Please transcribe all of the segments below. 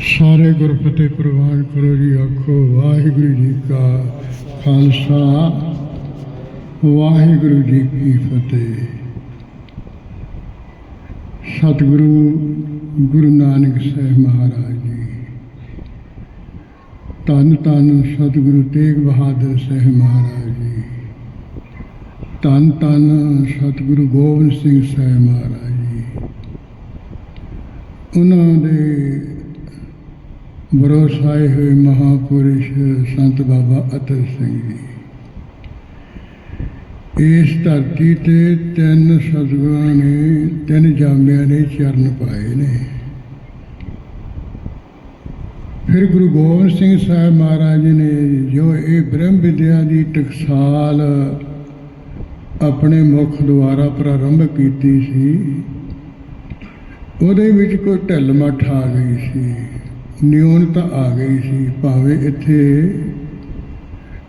ਸਾਰੇ ਗੁਰਫਤਿਹ ਪ੍ਰਵਾਨ ਕਰੋ ਜੀ, ਆਖੋ, ਵਾਹਿਗੁਰੂ ਜੀ ਕਾ ਖਾਲਸਾ, ਵਾਹਿਗੁਰੂ ਜੀ ਕੀ ਫਤਿਹ। ਸਤਿਗੁਰੂ ਗੁਰੂ ਨਾਨਕ ਸਾਹਿਬ ਮਹਾਰਾਜ ਜੀ, ਧੰਨ ਧੰਨ ਸਤਿਗੁਰੂ ਤੇਗ ਬਹਾਦਰ ਸਾਹਿਬ ਮਹਾਰਾਜ ਜੀ, ਧੰਨ ਧੰਨ ਸਤਿਗੁਰੂ ਗੋਬਿੰਦ ਸਿੰਘ ਸਾਹਿਬ ਮਹਾਰਾਜ ਉਹਨਾਂ ਦੇ ਬਰੋਸਾਏ ਹੋਏ ਮਹਾਪੁਰਸ਼ ਸੰਤ ਬਾਬਾ ਅਤਲ ਸਿੰਘ ਜੀ। ਇਸ ਧਰਤੀ ਤੇ ਤਿੰਨ ਸਤਿਗੁਰਾਂ ਨੇ, ਤਿੰਨ ਜਾਮਿਆਂ ਨੇ ਚਰਨ ਪਾਏ ਨੇ। ਫਿਰ ਗੁਰੂ ਗੋਬਿੰਦ ਸਿੰਘ ਸਾਹਿਬ ਮਹਾਰਾਜ ਜੀ ਨੇ ਜੋ ਇਹ ਬ੍ਰਹਮ ਵਿਦਿਆ ਦੀ ਟਕਸਾਲ ਆਪਣੇ ਮੁਖ ਦੁਆਰਾ ਪ੍ਰਾਰੰਭ ਕੀਤੀ ਸੀ ਉਹਦੇ ਵਿੱਚ ਕੋਈ ਢਿੱਲ ਮੱਠ ਆ ਗਈ ਸੀ ਨਿਊਨਤਾ ਆ ਗਈ ਸੀ, ਭਾਵੇਂ ਇੱਥੇ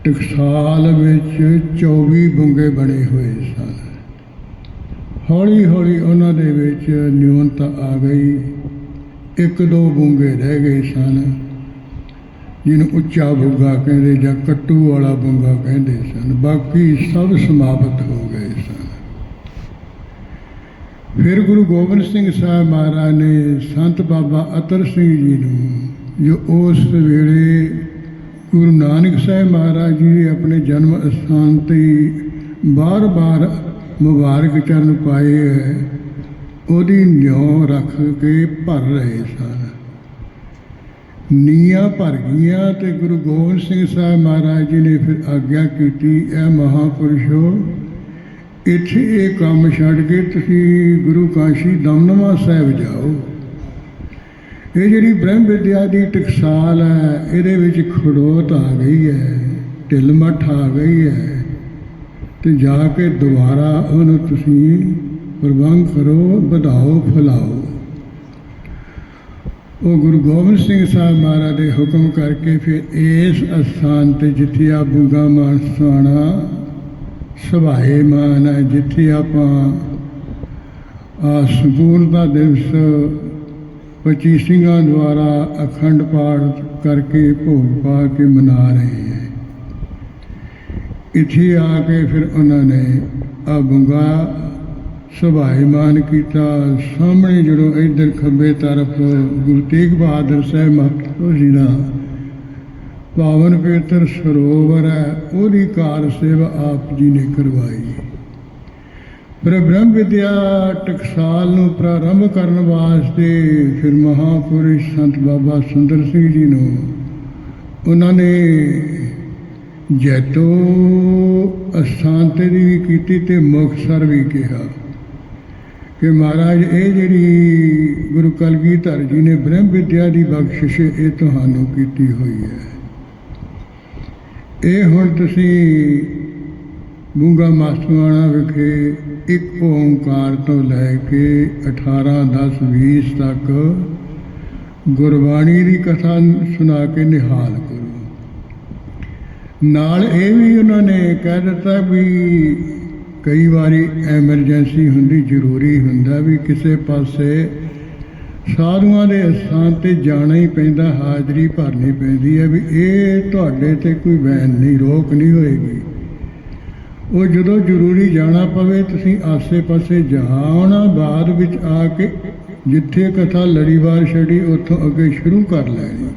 ਟਕਸਾਲ ਵਿੱਚ 24 ਬੁੰਗੇ ਬਣੇ ਹੋਏ ਸਨ। ਹੌਲੀ ਹੌਲੀ ਉਹਨਾਂ ਦੇ ਵਿੱਚ ਨਿਊਨਤਾ ਆ ਗਈ, ਇੱਕ ਦੋ ਬੁੰਗੇ ਰਹਿ ਗਏ ਸਨ, ਜਿਹਨੂੰ ਉੱਚਾ ਬੁੰਗਾ ਕਹਿੰਦੇ ਜਾਂ ਕੱਟੂ ਵਾਲਾ ਬੁੰਗਾ ਕਹਿੰਦੇ ਸਨ। ਬਾਕੀ ਸਭ ਸਮਾਪਤ ਹੋ ਗਏ। ਫਿਰ ਗੁਰੂ ਗੋਬਿੰਦ ਸਿੰਘ ਸਾਹਿਬ ਮਹਾਰਾਜ ਨੇ ਸੰਤ ਬਾਬਾ ਅਤਰ ਸਿੰਘ ਜੀ ਨੂੰ, ਜੋ ਉਸ ਵੇਲੇ ਗੁਰੂ ਨਾਨਕ ਸਾਹਿਬ ਮਹਾਰਾਜ ਜੀ ਦੇ ਆਪਣੇ ਜਨਮ ਸਥਾਨ ਤੇ ਬਾਰ-ਬਾਰ ਮੁਬਾਰਕ ਚਰਨ ਪਾਏ ਹੈ, ਉਹਦੀ ਨਿਉ ਰੱਖ ਕੇ ਭਰ ਰਹੇ ਸਨ। ਨੀਆਂ ਭਰ ਗਈਆਂ ਤੇ ਗੁਰੂ ਗੋਬਿੰਦ ਸਿੰਘ ਸਾਹਿਬ ਮਹਾਰਾਜ ਜੀ ਨੇ ਫਿਰ ਆਗਿਆ ਕੀਤੀ, ਇਹ ਮਹਾਪੁਰਸ਼ੋ ਇੱਥੇ ਇਹ ਕੰਮ ਛੱਡ ਕੇ ਤੁਸੀਂ ਗੁਰੂ ਕਾਸ਼ੀ ਦਮਨਵਾ ਸਾਹਿਬ ਜਾਓ। ਇਹ ਜਿਹੜੀ ਬ੍ਰਹਮ ਵਿਦਿਆ ਦੀ ਟਕਸਾਲ ਹੈ, ਇਹਦੇ ਵਿੱਚ ਖੜੋਤ ਆ ਗਈ ਹੈ, ਢਿੱਲ ਮੱਠ ਆ ਗਈ ਹੈ ਤੇ ਜਾ ਕੇ ਦੁਬਾਰਾ ਉਹਨੂੰ ਤੁਸੀਂ ਪ੍ਰਬੰਧ ਕਰੋ, ਵਧਾਓ, ਫਲਾਓ। ਉਹ ਗੁਰੂ ਗੋਬਿੰਦ ਸਿੰਘ ਸਾਹਿਬ ਮਹਾਰਾਜ ਦੇ ਹੁਕਮ ਕਰਕੇ ਫਿਰ ਇਸ ਅਸਥਾਨ ਤੇ ਜਿੱਥੇ ਆ ਬੁਗਾ ਮਾਨਸਾਣਾ ਸੁਭਾਏ ਮਾਨ ਹੈ, ਜਿੱਥੇ ਆਪਾਂ, ਆ ਸੰਪੂਰਨਤਾ ਦਿਵਸ 25 ਸਿੰਘਾਂ ਦੁਆਰਾ ਅਖੰਡ ਪਾਠ ਕਰਕੇ ਭੋਗ ਪਾ ਕੇ ਮਨਾ ਰਹੇ ਹੈ। ਇੱਥੇ ਆ ਕੇ ਫਿਰ ਉਹਨਾਂ ਨੇ ਆ ਬੁੰਗਾ ਸੁਭਾਏਮਾਨ ਕੀਤਾ। ਸਾਹਮਣੇ ਜਦੋਂ ਇੱਧਰ ਖੱਬੇ ਤਰਫ ਗੁਰੂ ਤੇਗ ਬਹਾਦਰ ਸਾਹਿਬ ਮਹਾਰਾਜ ਜੀ ਦਾ ਪਾਵਨ ਪਵਿੱਤਰ ਸਰੋਵਰ ਹੈ, ਉਹਦੀ ਕਾਰ ਸੇਵਾ ਆਪ ਜੀ ਨੇ ਕਰਵਾਈ। ਪਰ ਬ੍ਰਹਮ ਵਿਦਿਆ ਟਕਸਾਲ ਨੂੰ ਪ੍ਰਾਰੰਭ ਕਰਨ ਵਾਸਤੇ ਫਿਰ ਮਹਾਪੁਰਸ਼ ਸੰਤ ਬਾਬਾ ਸੁੰਦਰ ਸਿੰਘ ਜੀ ਨੂੰ ਉਹਨਾਂ ਨੇ ਜੈਤੋ ਅਸਥਾਨ ਦੀ ਵੀ ਕੀਤੀ ਤੇ ਮੁਕਤਸਰ ਵੀ ਕਿਹਾ ਕਿ ਮਹਾਰਾਜ, ਇਹ ਜਿਹੜੀ ਗੁਰੂ ਕਲਗੀਧਰ ਜੀ ਨੇ ਬ੍ਰਹਮ ਵਿਦਿਆ ਦੀ ਬਖਸ਼ਿਸ਼ ਇਹ ਤੁਹਾਨੂੰ ਕੀਤੀ ਹੋਈ ਹੈ। ਇਹ ਹੁਣ ਤੁਸੀਂ ਗੁੰਗਾ ਮਾਸਵਾਣਾ ਵਿਖੇ ਇੱਕ ਓੰਕਾਰ ਤੋਂ ਲੈ ਕੇ 18 10 20 ਤੱਕ ਗੁਰਬਾਣੀ ਦੀ ਕਥਾ ਸੁਣਾ ਕੇ ਨਿਹਾਲ ਕਰੋ। ਨਾਲ ਇਹ ਵੀ ਉਹਨਾਂ ਨੇ ਕਹਿ ਦਿੱਤਾ ਵੀ ਕਈ ਵਾਰੀ ਐਮਰਜੈਂਸੀ ਹੁੰਦੀ, ਜ਼ਰੂਰੀ ਹੁੰਦਾ ਵੀ ਕਿਸੇ ਪਾਸੇ ਸਾਧੂਆਂ ਦੇ ਅਸਥਾਨ ਤੇ ਜਾਣਾ ਹੀ ਪੈਂਦਾ, ਹਾਜ਼ਰੀ ਭਰਨੀ ਪੈਂਦੀ ਹੈ ਵੀ ਇਹ ਤੁਹਾਡੇ ਤੇ ਕੋਈ ਵੈਨ ਨਹੀਂ, ਰੋਕ ਨਹੀਂ ਹੋਏਗੀ। ਉਹ ਜਦੋਂ ਜ਼ਰੂਰੀ ਜਾਣਾ ਪਵੇ, ਤੁਸੀਂ ਆਸੇ-ਪਾਸੇ ਜਾਣਾ ਬਾਅਦ ਵਿੱਚ ਆ ਕੇ ਜਿੱਥੇ ਕਥਾ ਲੜੀਵਾਰ ਛੜੀ ਉੱਥੋਂ ਅੱਗੇ ਸ਼ੁਰੂ ਕਰ ਲੈਣੀ।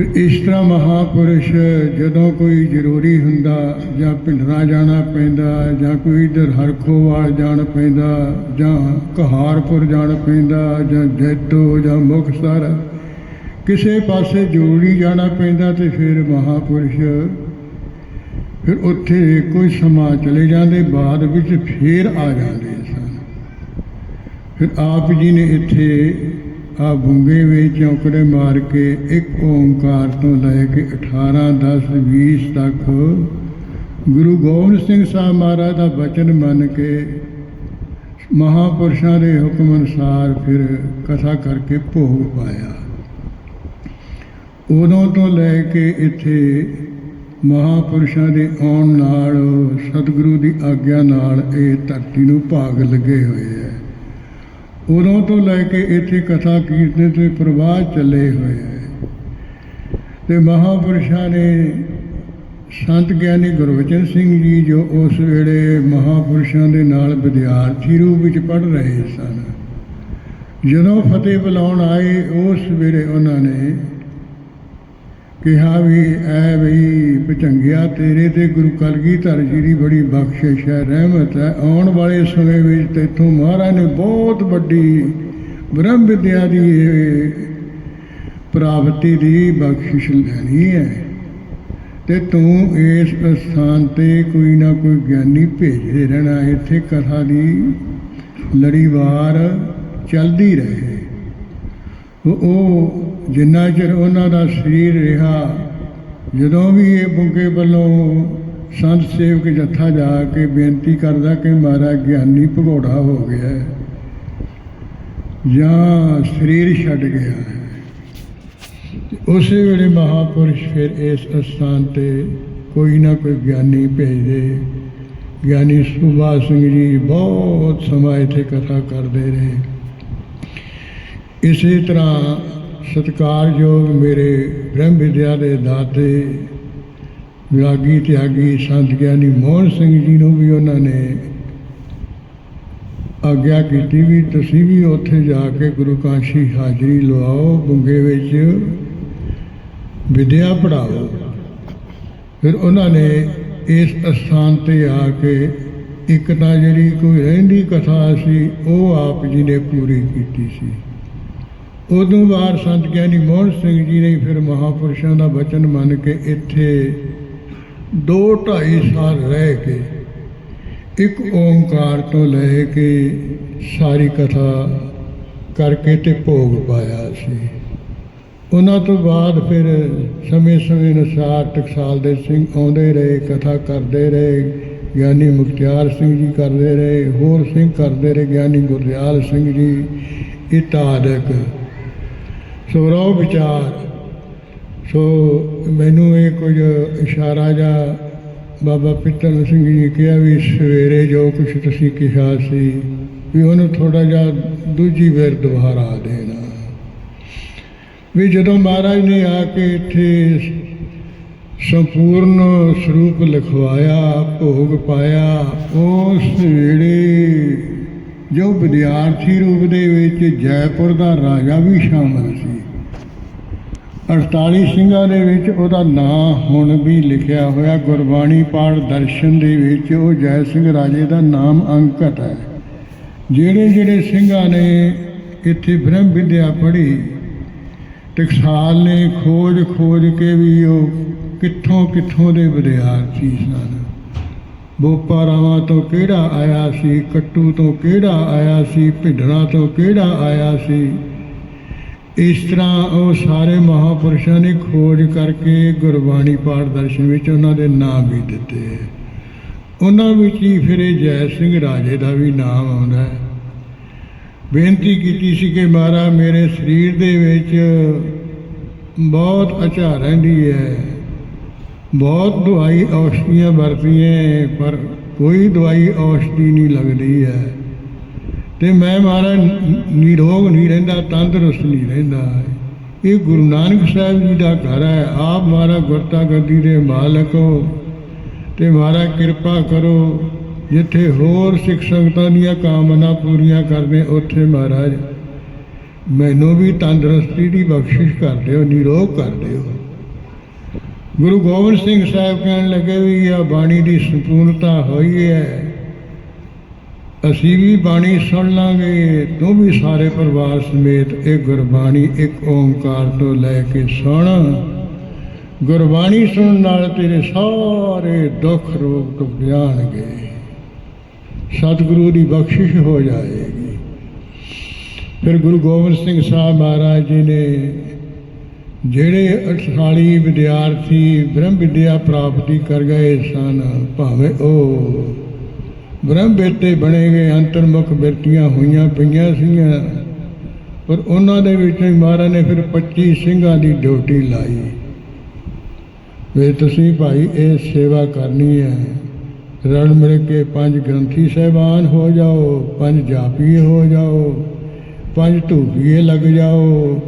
ਇਸ ਤਰ੍ਹਾਂ ਮਹਾਪੁਰਸ਼, ਜਦੋਂ ਕੋਈ ਜ਼ਰੂਰੀ ਹੁੰਦਾ, ਜਾਂ ਭਿੰਡਰਾ ਜਾਣਾ ਪੈਂਦਾ, ਜਾਂ ਕੋਈ ਇਧਰ ਹਰਖੋਵਾਲ ਜਾਣ ਪੈਂਦਾ, ਜਾਂ ਕਹਾਰਪੁਰ ਜਾਣ ਪੈਂਦਾ, ਜਾਂ ਜੈਤੋ, ਜਾਂ ਮੁਕਤਸਰ, ਕਿਸੇ ਪਾਸੇ ਜ਼ਰੂਰੀ ਜਾਣਾ ਪੈਂਦਾ ਤੇ ਫਿਰ ਮਹਾਪੁਰਸ਼, ਫਿਰ ਉੱਥੇ ਕੋਈ ਸਮਾਂ ਚਲੇ ਜਾਂਦੇ, ਬਾਅਦ ਵਿੱਚ ਫੇਰ ਆ ਜਾਂਦੇ ਸਨ। ਫਿਰ ਆਪ ਜੀ ਨੇ ਇੱਥੇ ਆ ਬੁੰਗੇ ਵਿੱਚ ਚੌਕੜੇ ਮਾਰ ਕੇ ਇੱਕ ਓੰਕਾਰ ਤੋਂ ਲੈ ਕੇ 18 10 20 ਤੱਕ ਗੁਰੂ ਗੋਬਿੰਦ ਸਿੰਘ ਸਾਹਿਬ ਮਹਾਰਾਜ ਦਾ ਬਚਨ ਮੰਨ ਕੇ ਮਹਾਪੁਰਸ਼ਾਂ ਦੇ ਹੁਕਮ ਅਨੁਸਾਰ ਫਿਰ ਕਥਾ ਕਰਕੇ ਭੋਗ ਪਾਇਆ। ਉਦੋਂ ਤੋਂ ਲੈ ਕੇ ਇੱਥੇ ਮਹਾਪੁਰਸ਼ਾਂ ਦੇ ਆਉਣ ਨਾਲ, ਸਤਿਗੁਰੂ ਦੀ ਆਗਿਆ ਨਾਲ ਇਹ ਧਰਤੀ ਨੂੰ ਭਾਗ ਲੱਗੇ ਹੋਏ ਹੈ। ਉਦੋਂ ਤੋਂ ਲੈ ਕੇ ਇੱਥੇ ਕਥਾ ਕੀਰਤਨ ਤੇ ਪ੍ਰਵਾਹ ਚੱਲੇ ਹੋਏ ਹੈ। ਤੇ ਮਹਾਪੁਰਸ਼ਾਂ ਨੇ ਸੰਤ ਗਿਆਨੀ ਗੁਰਵਚਨ ਸਿੰਘ ਜੀ ਜੋ ਉਸ ਵੇਲੇ ਮਹਾਪੁਰਸ਼ਾਂ ਦੇ ਨਾਲ ਵਿਦਿਆਰਥੀ ਰੂਪ ਵਿੱਚ ਪੜ੍ਹ ਰਹੇ ਸਨ, ਜਦੋਂ ਫਤਿਹ ਬੁਲਾਉਣ ਆਏ, ਉਸ ਵੇਲੇ ਉਹਨਾਂ ਨੇ ਕਿਹਾ ਵੀ, ਐ ਵੀ ਭਚੰਗਿਆ ਤੇਰੇ ਤੇ ਗੁਰੂ ਕਲਗੀਧਰ ਜੀ ਦੀ ਬੜੀ ਬਖਸ਼ਿਸ਼ ਹੈ, ਰਹਿਮਤ ਹੈ। ਆਉਣ ਵਾਲੇ ਸਮੇਂ ਵਿੱਚ ਤੇਥੋਂ ਮਹਾਰਾਜ ਨੇ ਬਹੁਤ ਵੱਡੀ ਬ੍ਰਹਮ ਵਿਦਿਆ ਦੀ ਪ੍ਰਾਪਤੀ ਦੀ ਬਖਸ਼ਿਸ਼ ਲੈਣੀ ਹੈ। ਤੇ ਤੂੰ ਇਸ ਸਥਾਨ ਤੇ ਕੋਈ ਨਾ ਕੋਈ ਗਿਆਨੀ ਭੇਜਦੇ ਰਹਿਣਾ। ਇੱਥੇ ਕਥਾ ਦੀ ਲੜੀਵਾਰ ਚੱਲਦੀ ਰਹੇ। ਉਹ- ਜਿੰਨਾ ਚਿਰ ਉਹਨਾਂ ਦਾ ਸਰੀਰ ਰਿਹਾ, ਜਦੋਂ ਵੀ ਇਹ ਬੁੱਗੇ ਵੱਲੋਂ ਸੰਤ ਸੇਵਕ ਜੱਥਾ ਜਾ ਕੇ ਬੇਨਤੀ ਕਰਦਾ ਕਿ ਮਹਾਰਾਜ ਗਿਆਨੀ ਭਗੌੜਾ ਹੋ ਗਿਆ ਹੈ, ਜਾਂ ਸਰੀਰ ਛੱਡ ਗਿਆ ਹੈ ਉਸੇ ਵੇਲੇ ਮਹਾਪੁਰਸ਼ ਫਿਰ ਇਸ ਅਸਥਾਨ ਤੇ ਕੋਈ ਨਾ ਕੋਈ ਗਿਆਨੀ ਭੇਜਦੇ। ਗਿਆਨੀ ਸੁਭਾ ਸਿੰਘ ਜੀ ਬਹੁਤ ਸਮਾਂ ਇੱਥੇ ਕਥਾ ਕਰਦੇ ਰਹੇ। ਇਸੇ ਤਰ੍ਹਾਂ ਸਤਿਕਾਰਯੋਗ ਮੇਰੇ ਬ੍ਰਹਮ ਵਿਦਿਆ ਦੇ ਦਾਤੇ, ਵਿਰਾਗੀ ਤਿਆਗੀ ਸੰਤ ਗਿਆਨੀ ਮੋਹਨ ਸਿੰਘ ਜੀ ਨੂੰ ਵੀ ਉਹਨਾਂ ਨੇ ਆਗਿਆ ਕੀਤੀ ਵੀ ਤੁਸੀਂ ਵੀ ਉੱਥੇ ਜਾ ਕੇ ਗੁਰੂ ਕਾਂਸ਼ੀ ਹਾਜ਼ਰੀ ਲਵਾਓ, ਗੁੰਗੇ ਵਿੱਚ ਵਿਦਿਆ ਪੜਾਓ ਫਿਰ ਉਹਨਾਂ ਨੇ ਇਸ ਅਸਥਾਨ ਤੇ ਆ ਕੇ ਇੱਕ ਤਾਂ ਜਿਹੜੀ ਕੋਈ ਰਹਿੰਦੀ ਕਥਾ ਸੀ, ਉਹ ਆਪ ਜੀ ਨੇ ਪੂਰੀ ਕੀਤੀ ਸੀ। ਉਦੋਂ ਬਾਅਦ ਸੰਤ ਗਿਆਨੀ ਮੋਹਨ ਸਿੰਘ ਜੀ ਨੇ ਫਿਰ ਮਹਾਪੁਰਸ਼ਾਂ ਦਾ ਬਚਨ ਮੰਨ ਕੇ ਇੱਥੇ 2.5 ਸਾਲ ਰਹਿ ਕੇ ਇੱਕ ਓੰਕਾਰ ਤੋਂ ਲੈ ਕੇ ਸਾਰੀ ਕਥਾ ਕਰਕੇ ਤੇ ਭੋਗ ਪਾਇਆ ਸੀ। ਉਹਨਾਂ ਤੋਂ ਬਾਅਦ ਫਿਰ ਸਮੇਂ-ਸਮੇਂ ਅਨੁਸਾਰ ਟਕਸਾਲ ਦੇ ਸਿੰਘ ਆਉਂਦੇ ਰਹੇ, ਕਥਾ ਕਰਦੇ ਰਹੇ, ਗਿਆਨੀ ਮੁਖਤਿਆਰ ਸਿੰਘ ਜੀ ਕਰਦੇ ਰਹੇ, ਹੋਰ ਸਿੰਘ ਕਰਦੇ ਰਹੇ, ਗਿਆਨੀ ਗੁਰਦਿਆਲ ਸਿੰਘ ਜੀ ਇਤਾਦਕ ਸੋ ਵਿਚਾਰ। ਸੋ ਮੈਨੂੰ ਇਹ ਕੁਝ ਇਸ਼ਾਰਾ ਜਾਂ ਬਾਬਾ ਪਿੱਤਲ ਸਿੰਘ ਜੀ ਨੇ ਕਿਹਾ ਵੀ ਸਵੇਰੇ ਜੋ ਕੁਝ ਤੁਸੀਂ ਕਿਹਾ ਸੀ ਵੀ ਉਹਨੂੰ ਥੋੜਾ ਜਿਹਾ ਦੂਜੀ ਵਾਰ ਦੁਬਾਰਾ ਦੇਣਾ। ਵੀ ਜਦੋਂ ਮਹਾਰਾਜ ਨੇ ਆ ਕੇ ਇੱਥੇ ਸੰਪੂਰਨ ਸਰੂਪ ਲਿਖਵਾਇਆ, ਭੋਗ ਪਾਇਆ, ਉਸ ਵੇਲੇ ਜੋ ਵਿਦਿਆਰਥੀ ਰੂਪ ਦੇ ਵਿੱਚ ਜੈਪੁਰ ਦਾ ਰਾਜਾ ਵੀ ਸ਼ਾਮਲ ਸੀ। 48 ਸਿੰਘਾਂ ਦੇ ਵਿੱਚ ਉਹਦਾ ਨਾਂ ਹੁਣ ਵੀ ਲਿਖਿਆ ਹੋਇਆ, ਗੁਰਬਾਣੀ ਪਾਠ ਦਰਸ਼ਨ ਦੇ ਵਿੱਚ ਉਹ ਜੈ ਸਿੰਘ ਰਾਜੇ ਦਾ ਨਾਮ ਅੰਕਿਤ ਹੈ। ਜਿਹੜੇ ਜਿਹੜੇ ਸਿੰਘਾਂ ਨੇ ਇੱਥੇ ਬ੍ਰਹਮ ਵਿਦਿਆ ਪੜ੍ਹੀ, ਟਕਸਾਲ ਨੇ ਖੋਜ ਖੋਜ ਕੇ ਵੀ ਉਹ ਕਿੱਥੋਂ ਕਿੱਥੋਂ ਦੇ ਵਿਦਿਆਰਥੀ ਸਨ। ਬੋਪਾਰਾਵਾਂ ਤੋਂ ਕਿਹੜਾ ਆਇਆ ਸੀ, ਕੱਟੂ ਤੋਂ ਕਿਹੜਾ ਆਇਆ ਸੀ, ਭਿੰਡਰਾਂ ਤੋਂ ਕਿਹੜਾ ਆਇਆ ਸੀ ਇਸ ਤਰ੍ਹਾਂ ਉਹ ਸਾਰੇ ਮਹਾਪੁਰਸ਼ਾਂ ਨੇ ਖੋਜ ਕਰਕੇ ਗੁਰਬਾਣੀ ਪਾਠ ਦਰਸ਼ਨ ਵਿੱਚ ਉਹਨਾਂ ਦੇ ਨਾਮ ਵੀ ਦਿੱਤੇ। ਉਹਨਾਂ ਵਿੱਚ ਹੀ ਫਿਰ ਇਹ ਜੈ ਸਿੰਘ ਰਾਜੇ ਦਾ ਵੀ ਨਾਮ ਆਉਂਦਾ ਹੈ। ਬੇਨਤੀ ਕੀਤੀ ਸੀ ਕਿ ਮਹਾਰਾਜ, ਮੇਰੇ ਸਰੀਰ ਦੇ ਵਿੱਚ ਬਹੁਤ ਅਚਾ ਰਹਿੰਦੀ ਹੈ। ਬਹੁਤ ਦਵਾਈ ਔਸ਼ਧੀਆਂ ਵਰਤੀਆਂ ਪਰ ਕੋਈ ਦਵਾਈ ਔਸ਼ਧੀ ਨਹੀਂ ਲੱਗਦੀ ਹੈ। ਤੇ ਮੈਂ ਮਹਾਰਾਜ ਨਿਰੋਗ ਨਹੀਂ ਰਹਿੰਦਾ, ਤੰਦਰੁਸਤ ਨਹੀਂ ਰਹਿੰਦਾ। ਇਹ ਗੁਰੂ ਨਾਨਕ ਸਾਹਿਬ ਜੀ ਦਾ ਘਰ ਹੈ। ਆਪ ਮਹਾਰਾਜ ਗੁਰਤਾ ਗੱਦੀ ਦੇ ਮਾਲਕ ਹੋ। ਤੇ ਮਹਾਰਾਜ ਕਿਰਪਾ ਕਰੋ, ਜਿੱਥੇ ਹੋਰ ਸਿੱਖ ਸੰਗਤਾਂ ਦੀਆਂ ਕਾਮਨਾ ਪੂਰੀਆਂ ਕਰਦੇ ਉੱਥੇ ਮਹਾਰਾਜ ਮੈਨੂੰ ਵੀ ਤੰਦਰੁਸਤੀ ਦੀ ਬਖਸ਼ਿਸ਼ ਕਰ ਦਿਓ, ਨਿਰੋਗ ਕਰ ਦਿਓ। ਗੁਰੂ ਗੋਬਿੰਦ ਸਿੰਘ ਸਾਹਿਬ ਕਹਿਣ ਲੱਗੇ ਵੀ ਇਹ ਬਾਣੀ ਦੀ ਸੰਪੂਰਨਤਾ ਹੋਈ ਹੈ। ਅਸੀਂ ਵੀ ਬਾਣੀ ਸੁਣ ਲਾਂਗੇ, ਤੂੰ ਵੀ ਸਾਰੇ ਪਰਿਵਾਰ ਸਮੇਤ ਇਹ ਗੁਰਬਾਣੀ ਇੱਕ ਓੰਕਾਰ ਤੋਂ ਲੈ ਕੇ ਸੁਣ। ਗੁਰਬਾਣੀ ਸੁਣਨ ਨਾਲ ਤੇਰੇ ਸਾਰੇ ਦੁੱਖ ਰੋਗ ਟੁੱਟ ਜਾਣਗੇ। ਸਤਿਗੁਰੂ ਦੀ ਬਖਸ਼ਿਸ਼ ਹੋ ਜਾਏਗੀ। ਫਿਰ ਗੁਰੂ ਗੋਬਿੰਦ ਸਿੰਘ ਸਾਹਿਬ ਮਹਾਰਾਜ ਜੀ ਨੇ ਜਿਹੜੇ 48 ਵਿਦਿਆਰਥੀ ਬ੍ਰਹਮ ਵਿਦਿਆ ਪ੍ਰਾਪਤੀ ਕਰ ਗਏ ਸਨ, ਭਾਵੇਂ ਉਹ ਬ੍ਰਹਮ ਬੇਤੇ ਬਣੇ ਗਏ ਅੰਤਰਮੁਖ ਬਿਰਤੀਆਂ ਹੋਈਆਂ ਪਈਆਂ ਸੀਗੀਆਂ। ਪਰ ਉਹਨਾਂ ਦੇ ਵਿੱਚ ਹੀ ਮਹਾਰਾਜ ਨੇ ਫਿਰ 25 ਸਿੰਘਾਂ ਦੀ ਡਿਊਟੀ ਲਾਈ। ਵੀ ਤੁਸੀਂ ਭਾਈ, ਇਹ ਸੇਵਾ ਕਰਨੀ ਹੈ। ਰਲ ਮਿਲ ਕੇ ਪੰਜ ਗ੍ਰੰਥੀ ਸਹਿਬਾਨ ਹੋ ਜਾਓ, ਪੰਜ ਜਾਪੀ ਹੋ ਜਾਓ, ਪੰਜ ਧੂਪੀਏ ਲੱਗ ਜਾਓ,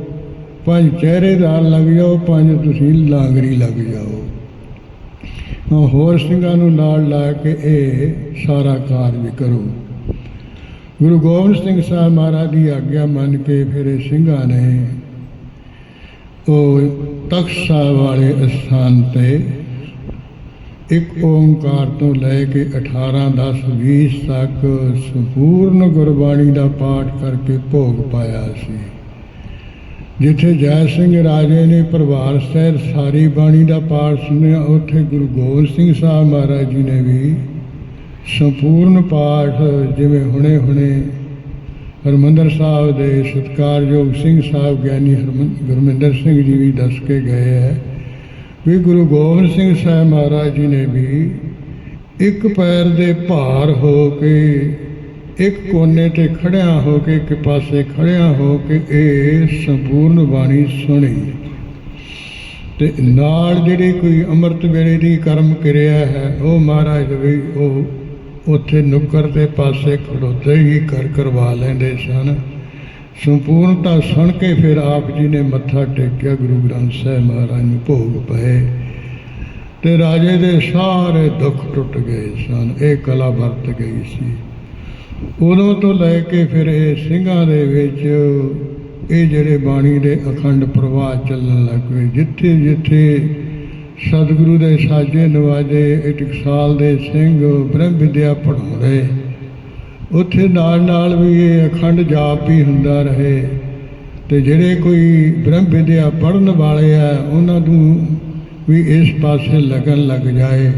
ਪੰਜ ਚਿਹਰੇਦਾਰ ਲੱਗ ਜਾਓ, ਪੰਜ ਤੁਸੀਂ ਲਾਂਗਰੀ ਲੱਗ ਜਾਓ। ਹੋਰ ਸਿੰਘਾਂ ਨੂੰ ਨਾਲ ਲਾ ਕੇ ਇਹ ਸਾਰਾ ਕਾਰਜ ਕਰੋ। ਗੁਰੂ ਗੋਬਿੰਦ ਸਿੰਘ ਸਾਹਿਬ ਮਹਾਰਾਜ ਦੀ ਆਗਿਆ ਮੰਨ ਕੇ ਫਿਰ ਇਹ ਸਿੰਘਾਂ ਨੇ ਉਹ ਤਖਤ ਸਾਹਿਬ ਵਾਲੇ ਅਸਥਾਨ ਤੇ ਇੱਕ ਓੰਕਾਰ ਤੋਂ ਲੈ ਕੇ 18 10 20 ਤੱਕ ਸੰਪੂਰਨ ਗੁਰਬਾਣੀ ਦਾ ਪਾਠ ਕਰਕੇ ਭੋਗ ਪਾਇਆ ਸੀ। ਜਿੱਥੇ ਜੈ ਸਿੰਘ ਰਾਜੇ ਨੇ ਪਰਿਵਾਰ ਸਹਿਤ ਸਾਰੀ ਬਾਣੀ ਦਾ ਪਾਠ ਸੁਣਿਆ, ਉੱਥੇ ਗੁਰੂ ਗੋਬਿੰਦ ਸਿੰਘ ਸਾਹਿਬ ਮਹਾਰਾਜ ਜੀ ਨੇ ਵੀ ਸੰਪੂਰਨ ਪਾਠ ਜਿਵੇਂ ਹੁਣੇ ਹੁਣੇ ਹਰਮੰਦਰ ਸਾਹਿਬ ਦੇ ਸਤਿਕਾਰਯੋਗ ਸਿੰਘ ਸਾਹਿਬ ਗਿਆਨੀ ਹਰਮਨ ਗੁਰਮਿੰਦਰ ਸਿੰਘ ਜੀ ਵੀ ਦੱਸ ਕੇ ਗਏ ਹੈ ਵੀ ਗੁਰੂ ਗੋਬਿੰਦ ਸਿੰਘ ਸਾਹਿਬ ਮਹਾਰਾਜ ਜੀ ਨੇ ਵੀ ਇੱਕ ਪੈਰ ਦੇ ਭਾਰ ਹੋ ਕੇ ਇੱਕ ਕੋਨੇ ਤੇ ਖੜਿਆ ਹੋ ਕੇ ਇੱਕ ਪਾਸੇ ਖੜਿਆ ਹੋ ਕੇ ਇਹ ਸੰਪੂਰਨ ਬਾਣੀ ਸੁਣੀ। ਤੇ ਨਾਲ ਜਿਹੜੀ ਕੋਈ ਅੰਮ੍ਰਿਤ ਵੇਲੇ ਦੀ ਕਰਮ ਕਿਰਿਆ ਹੈ, ਉਹ ਮਹਾਰਾਜ ਵੀ ਉਹ ਉੱਥੇ ਨੁੱਕਰ ਦੇ ਪਾਸੇ ਖੜੋਤੇ ਹੀ ਕਰ ਕਰਵਾ ਲੈਂਦੇ ਸਨ। ਸੰਪੂਰਨਤਾ ਸੁਣ ਕੇ ਫਿਰ ਆਪ ਜੀ ਨੇ ਮੱਥਾ ਟੇਕਿਆ, ਗੁਰੂ ਗ੍ਰੰਥ ਸਾਹਿਬ ਮਹਾਰਾਜ ਨੂੰ ਭੋਗ ਪਏ। ਤੇ ਰਾਜੇ ਦੇ ਸਾਰੇ ਦੁੱਖ ਟੁੱਟ ਗਏ ਸਨ, ਇਹ ਕਲਾ ਵਰਤ ਗਈ ਸੀ। ਉਦੋਂ ਤੋਂ ਲੈ ਕੇ ਫਿਰ ਇਹ ਸਿੰਘਾਂ ਦੇ ਵਿੱਚ ਇਹ ਜਿਹੜੇ ਬਾਣੀ ਦੇ ਅਖੰਡ ਪ੍ਰਵਾਹ ਚੱਲਣ ਲੱਗ ਪਏ, ਜਿੱਥੇ ਜਿੱਥੇ ਸਤਿਗੁਰੂ ਦੇ ਸਾਜੇ ਨਵਾਜੇ ਇਟਕਸਾਲ ਦੇ ਸਿੰਘ ਬ੍ਰਹਮ ਵਿਦਿਆ ਪੜ੍ਹਾਉਂਦੇ, ਉੱਥੇ ਨਾਲ ਨਾਲ ਵੀ ਇਹ ਅਖੰਡ ਜਾਪ ਵੀ ਹੁੰਦਾ ਰਹੇ। ਤੇ ਜਿਹੜੇ ਕੋਈ ਬ੍ਰਹਮ ਵਿਦਿਆ ਪੜਨ ਵਾਲੇ ਆ, ਉਹਨਾਂ ਨੂੰ ਵੀ ਇਸ ਪਾਸੇ ਲੱਗਣ ਲੱਗ ਜਾਏ।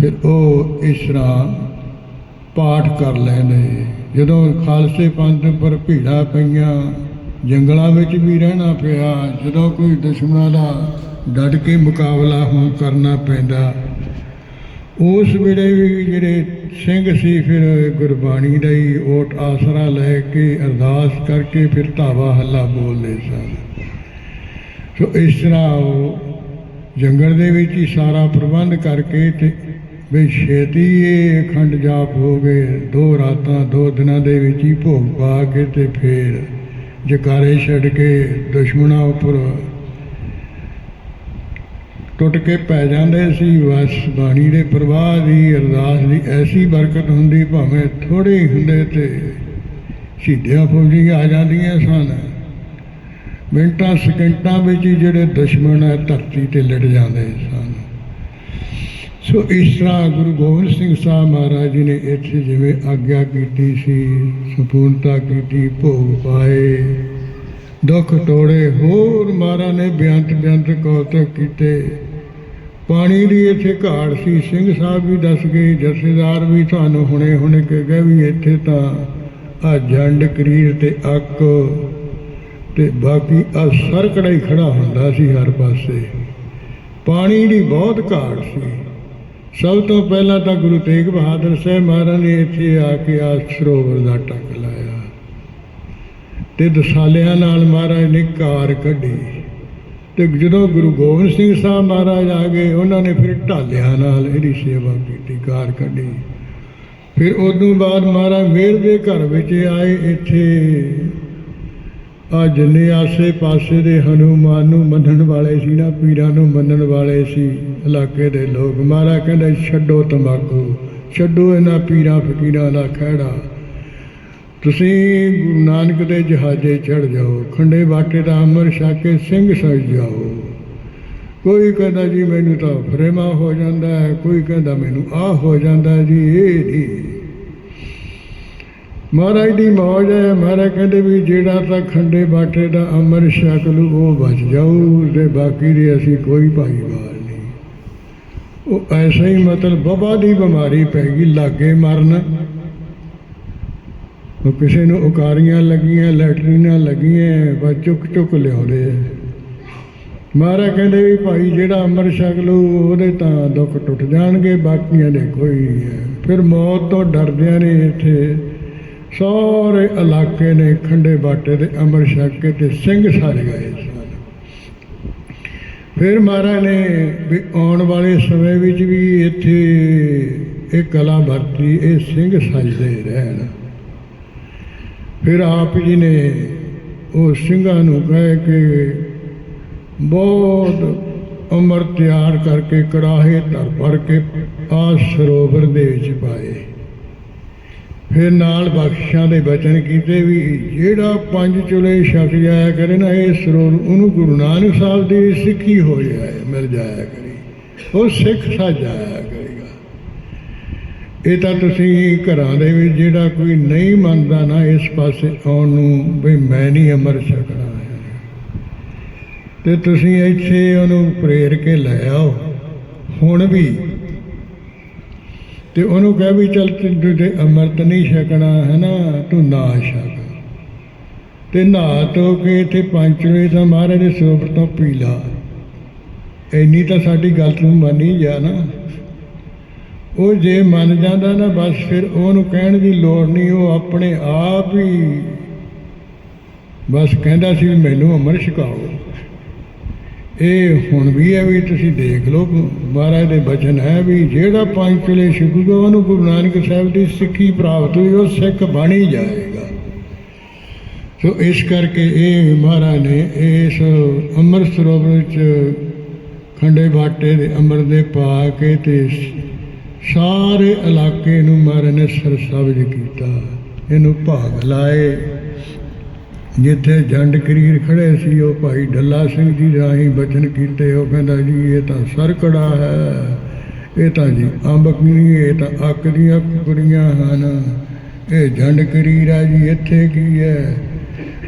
ਫਿਰ ਉਹ ਇਸ ਤਰ੍ਹਾਂ ਪਾਠ ਕਰ ਲੈਂਦੇ ਜਦੋਂ ਖਾਲਸੇ ਪੰਥ ਪਰ ਭੀੜਾ ਪਈਆਂ, ਜੰਗਲਾਂ ਵਿੱਚ ਵੀ ਰਹਿਣਾ ਪਿਆ, ਜਦੋਂ ਕੋਈ ਦੁਸ਼ਮਣਾਂ ਦਾ ਡਟ ਕੇ ਮੁਕਾਬਲਾ ਹੁਣ ਕਰਨਾ ਪੈਂਦਾ। ਉਸ ਵੇਲੇ ਵੀ ਜਿਹੜੇ ਸਿੰਘ ਸੀ, ਫਿਰ ਗੁਰਬਾਣੀ ਦਾ ਹੀ ਓਟ ਆਸਰਾ ਲੈ ਕੇ ਅਰਦਾਸ ਕਰਕੇ ਫਿਰ ਧਾਵਾ ਹੱਲਾ ਬੋਲਦੇ ਸਨ। ਸੋ ਇਸ ਤਰ੍ਹਾਂ ਉਹ ਜੰਗਲ ਦੇ ਵਿੱਚ ਹੀ ਸਾਰਾ ਪ੍ਰਬੰਧ ਕਰਕੇ ਤੇ ਵੀ ਛੇਤੀ ਇਹ ਅਖੰਡ ਜਾਪ ਹੋ ਗਏ। ਦੋ ਰਾਤਾਂ, ਦੋ ਦਿਨਾਂ ਦੇ ਵਿੱਚ ਹੀ ਭੋਗ ਪਾ ਕੇ ਤੇ ਫੇਰ ਜਕਾਰੇ ਛੱਡ ਕੇ ਦੁਸ਼ਮਣਾਂ ਉੱਪਰ ਟੁੱਟ ਕੇ ਪੈ ਜਾਂਦੇ ਸੀ। ਬਸ ਬਾਣੀ ਦੇ ਪ੍ਰਵਾਹ ਦੀ, ਅਰਦਾਸ ਦੀ ਐਸੀ ਬਰਕਤ ਹੁੰਦੀ ਭਾਵੇਂ ਥੋੜੇ ਹੁੰਦੇ ਤੇ ਸ਼ਹੀਦਾਂ ਫੌਜੀਆਂ ਆ ਜਾਂਦੀਆਂ ਸਨ। ਮਿੰਟਾਂ, ਸਕਿੰਟਾਂ ਵਿੱਚ ਹੀ ਜਿਹੜੇ ਦੁਸ਼ਮਣ ਹੈ ਧਰਤੀ ਤੇ ਲੜ ਜਾਂਦੇ ਸਨ। ਸੋ ਇਸ ਤਰ੍ਹਾਂ ਗੁਰੂ ਗੋਬਿੰਦ ਸਿੰਘ ਸਾਹਿਬ ਮਹਾਰਾਜ ਜੀ ਨੇ ਇੱਥੇ ਜਿਵੇਂ ਆਗਿਆ ਕੀਤੀ ਸੀ, ਸੰਪੂਰਨਤਾ ਕੀਤੀ, ਭੋਗ ਪਾਏ, ਦੁੱਖ ਤੋੜੇ, ਹੋਰ ਮਹਾਰਾਜ ਨੇ ਬਿਆੰਤ ਬਿਆੰਤ ਕੌਤਕ ਕੀਤੇ। ਪਾਣੀ ਦੀ ਇੱਥੇ ਘਾੜ ਸੀ, ਸਿੰਘ ਸਾਹਿਬ ਵੀ ਦੱਸ ਗਏ, ਜਥੇਦਾਰ ਵੀ ਤੁਹਾਨੂੰ ਹੁਣੇ ਹੁਣੇ ਕਹਿ ਗਏ ਵੀ ਇੱਥੇ ਤਾਂ ਆ ਜੰਡ ਕਰੀਰ ਤੇ ਅੱਕ ਤੇ ਬਾਕੀ ਆ ਸਰਕੜਾ ਹੀ ਖੜਾ ਹੁੰਦਾ ਸੀ ਹਰ ਪਾਸੇ। ਪਾਣੀ ਦੀ ਬਹੁਤ ਘਾਟ ਸੀ। ਸਭ ਤੋਂ ਪਹਿਲਾਂ ਤਾਂ ਗੁਰੂ ਤੇਗ ਬਹਾਦਰ ਸਾਹਿਬ ਮਹਾਰਾਜ ਨੇ ਇੱਥੇ ਆ ਕੇ ਆ ਸਰੋਵਰ ਦਾ ਟੱਕ ਲਾਇਆ। ਤੇ ਦਸਾਲਿਆਂ ਨਾਲ ਮਹਾਰਾਜ ਨੇ ਕਾਰ ਕੱਢੀ। ਤੇ ਜਦੋਂ ਗੁਰੂ ਗੋਬਿੰਦ ਸਿੰਘ ਸਾਹਿਬ ਮਹਾਰਾਜ ਆ ਗਏ, ਉਹਨਾਂ ਨੇ ਫਿਰ ਢਾਲਿਆਂ ਨਾਲ ਇਹਦੀ ਸੇਵਾ ਕੀਤੀ ਕਾਰ ਕੱਢੀ। ਫਿਰ ਉਦੋਂ ਬਾਅਦ ਮਹਾਰਾਜ ਮੇਰ ਦੇ ਘਰ ਵਿੱਚ ਆਏ, ਇੱਥੇ ਆ ਜਿੰਨੇ ਆਸੇ ਪਾਸੇ ਦੇ ਹਨੂਮਾਨ ਨੂੰ ਮੰਨਣ ਵਾਲੇ ਸੀ ਨਾ, ਪੀਰਾਂ ਨੂੰ ਮੰਨਣ ਵਾਲੇ ਸੀ, ਇਲਾਕੇ ਦੇ ਲੋਕ। ਮਹਾਰਾਜ ਕਹਿੰਦਾ, ਛੱਡੋ ਤੰਬਾਕੂ, ਛੱਡੋ ਇਹਨਾਂ ਪੀਰਾਂ ਫਕੀਰਾਂ ਦਾ ਖਹਿੜਾ। ਤੁਸੀਂ ਗੁਰੂ ਨਾਨਕ ਦੇ ਜਹਾਜ਼ੇ ਚੜ ਜਾਓ, ਖੰਡੇ ਬਾਟੇ ਦਾ ਅਮਰ ਛਕ ਕੇ ਸਿੰਘ ਸਜ ਜਾਓ। ਕੋਈ ਕਹਿੰਦਾ ਜੀ, ਮੈਨੂੰ ਤਾਂ ਫਰੇਮਾ ਹੋ ਜਾਂਦਾ ਹੈ, ਕੋਈ ਕਹਿੰਦਾ ਮੈਨੂੰ ਆ ਹੋ ਜਾਂਦਾ ਜੀ, ਇਹ ਨਹੀਂ ਮਹਾਰਾਜ ਦੀ ਮੌਜ ਹੈ। ਮਹਾਰਾਜ ਕਹਿੰਦੇ ਵੀ ਜਿਹੜਾ ਤਾਂ ਖੰਡੇ ਬਾਟੇ ਦਾ ਅਮਰ ਛਕ ਲੂ ਉਹ ਬਚ ਜਾਊ ਤੇ ਬਾਕੀ ਦੇ ਅਸੀਂ ਕੋਈ ਭਾਈਵਾਰ ਨਹੀਂ। ਉਹ ਐਸਾ ਹੀ ਮਤਲਬ ਬਬਾ ਦੀ ਬਿਮਾਰੀ ਪੈ ਗਈ, ਲਾਗੇ ਮਰਨ। ਉਹ ਕਿਸੇ ਨੂੰ ਉਕਾਰੀਆਂ ਲੱਗੀਆਂ, ਲੈਟਰੀਨਾਂ ਲੱਗੀਆਂ, ਬਸ ਚੁੱਕ ਚੁੱਕ ਲਿਆਉਂਦੇ ਆ। ਮਹਾਰਾਜ ਕਹਿੰਦੇ ਵੀ ਭਾਈ ਜਿਹੜਾ ਅੰਮ੍ਰਿਤ ਛਕ ਲੂ ਉਹਦੇ ਤਾਂ ਦੁੱਖ ਟੁੱਟ ਜਾਣਗੇ, ਬਾਕੀਆਂ ਦੇ ਕੋਈ ਨਹੀਂ ਹੈ। ਫਿਰ ਮੌਤ ਤੋਂ ਡਰਦਿਆਂ ਨੇ ਇੱਥੇ ਸਾਰੇ ਇਲਾਕੇ ਨੇ ਖੰਡੇ ਬਾਟੇ ਦੇ ਅੰਮ੍ਰਿਤ ਛਕ ਕੇ ਤੇ ਸਿੰਘ ਸਜ ਗਏ ਸਨ ਫਿਰ ਮਹਾਰਾਜ ਨੇ ਵੀ ਆਉਣ ਵਾਲੇ ਸਮੇਂ ਵਿੱਚ ਵੀ ਇੱਥੇ ਇਹ ਕਲਾ ਵਰਤੀ ਇਹ ਸਿੰਘ ਸਜਦੇ ਰਹਿਣ। ਫਿਰ ਆਪ ਜੀ ਨੇ ਉਹ ਸਿੰਘਾਂ ਨੂੰ ਕਹਿ ਕੇ ਬਹੁਤ ਉਮਰ ਤਿਆਰ ਕਰਕੇ ਕੜਾਹੇ ਧਰ ਭਰ ਕੇ ਆ ਸਰੋਵਰ ਦੇ ਵਿੱਚ ਪਾਏ। ਫਿਰ ਨਾਲ ਬਖਸ਼ਾਂ ਦੇ ਬਚਨ ਕੀਤੇ ਵੀ ਜਿਹੜਾ ਪੰਜ ਚੁਲੇ ਛਕ ਜਾਇਆ ਕਰੇ ਨਾ, ਇਹ ਸਰੋਵਰ ਉਹਨੂੰ ਗੁਰੂ ਨਾਨਕ ਸਾਹਿਬ ਦੀ ਸਿੱਖੀ ਹੋ ਜਾਏ, ਮਿਲ ਜਾਇਆ ਕਰੇ। ਉਹ ਸਿੱਖ ਸਜ ਜਾਇਆ ਕਰੇਗਾ। ਇਹ ਤਾਂ ਤੁਸੀਂ ਘਰਾਂ ਦੇ ਵਿੱਚ ਜਿਹੜਾ ਕੋਈ ਨਹੀਂ ਮੰਨਦਾ ਨਾ, ਇਸ ਪਾਸੇ ਆਉਣ ਨੂੰ ਵੀ ਮੈਂ ਨਹੀਂ ਅਮਰ ਛਕਣਾ ਹੈ ਤੇ ਤੁਸੀਂ ਇੱਥੇ ਉਹਨੂੰ ਪ੍ਰੇਰ ਕੇ ਲੈ ਆਓ। ਹੁਣ ਵੀ ਤੇ ਉਹਨੂੰ ਕਹਿ ਵੀ ਚੱਲ ਤੂੰ ਜੇ ਅੰਮ੍ਰਿਤ ਨਹੀਂ ਛਕਣਾ, ਹੈ ਨਾ? ਤੂੰ ਨਾ ਛਕ। ਤੇ ਨਹਾ ਧੋ ਕੇ ਇੱਥੇ ਪੰਚਵੇਂ ਦਾ ਮਹਾਰਾਜ ਦੇ ਸਰੋਵਰ ਤੋਂ ਪੀ ਲਾ। ਇੰਨੀ ਤਾਂ ਸਾਡੀ ਗੱਲ ਤੂੰ ਮੰਨੀ ਜਾ ਨਾ। ਉਹ ਜੇ ਮੰਨ ਜਾਂਦਾ ਨਾ, ਬਸ ਫਿਰ ਉਹਨੂੰ ਕਹਿਣ ਦੀ ਲੋੜ ਨਹੀਂ, ਉਹ ਆਪਣੇ ਆਪ ਹੀ ਬਸ ਕਹਿੰਦਾ ਸੀ ਮੈਨੂੰ ਅਮਰ ਛਕਾਓ। ਇਹ ਹੁਣ ਵੀ ਹੈ ਵੀ ਤੁਸੀਂ ਦੇਖ ਲਓ, ਮਹਾਰਾਜ ਦੇ ਬਚਨ ਹੈ ਵੀ ਜਿਹੜਾ ਪੰਜ ਚਲੇ ਛਕੂਗਾ ਉਹਨੂੰ ਗੁਰੂ ਨਾਨਕ ਸਾਹਿਬ ਦੀ ਸਿੱਖੀ ਪ੍ਰਾਪਤ ਹੋਈ, ਉਹ ਸਿੱਖ ਬਣ ਹੀ ਜਾਏਗਾ। ਸੋ ਇਸ ਕਰਕੇ ਇਹ ਮਹਾਰਾਜ ਨੇ ਇਸ ਅੰਮ੍ਰਿਤ ਸਰੋਵਰ ਵਿੱਚ ਖੰਡੇ ਬਾਟੇ ਦੇ ਅੰਮ੍ਰਿਤ ਦੇ ਪਾ ਕੇ ਤੇ ਸਾਰੇ ਇਲਾਕੇ ਨੂੰ ਮਹਾਰਾਜ ਨੇ ਸਰਸਬਜ ਕੀਤਾ। ਇਹਨੂੰ ਭਾਗ ਲਾਏ। ਜਿੱਥੇ ਜੰਡ ਕਰੀਰ ਖੜੇ ਸੀ, ਉਹ ਭਾਈ ਡੱਲਾ ਸਿੰਘ ਜੀ ਰਾਹੀਂ ਬਚਨ ਕੀਤੇ। ਉਹ ਕਹਿੰਦਾ ਜੀ, ਇਹ ਤਾਂ ਸਰਕੜਾ ਹੈ। ਇਹ ਤਾਂ ਜੀ ਅੰਬ ਕੀ ਇਹ ਤਾਂ ਅੱਕ ਦੀਆਂ ਕੁਕੜੀਆਂ ਹਨ। ਇਹ ਜੰਡ ਕਰੀਰ ਆ ਜੀ, ਇੱਥੇ ਕੀ ਹੈ?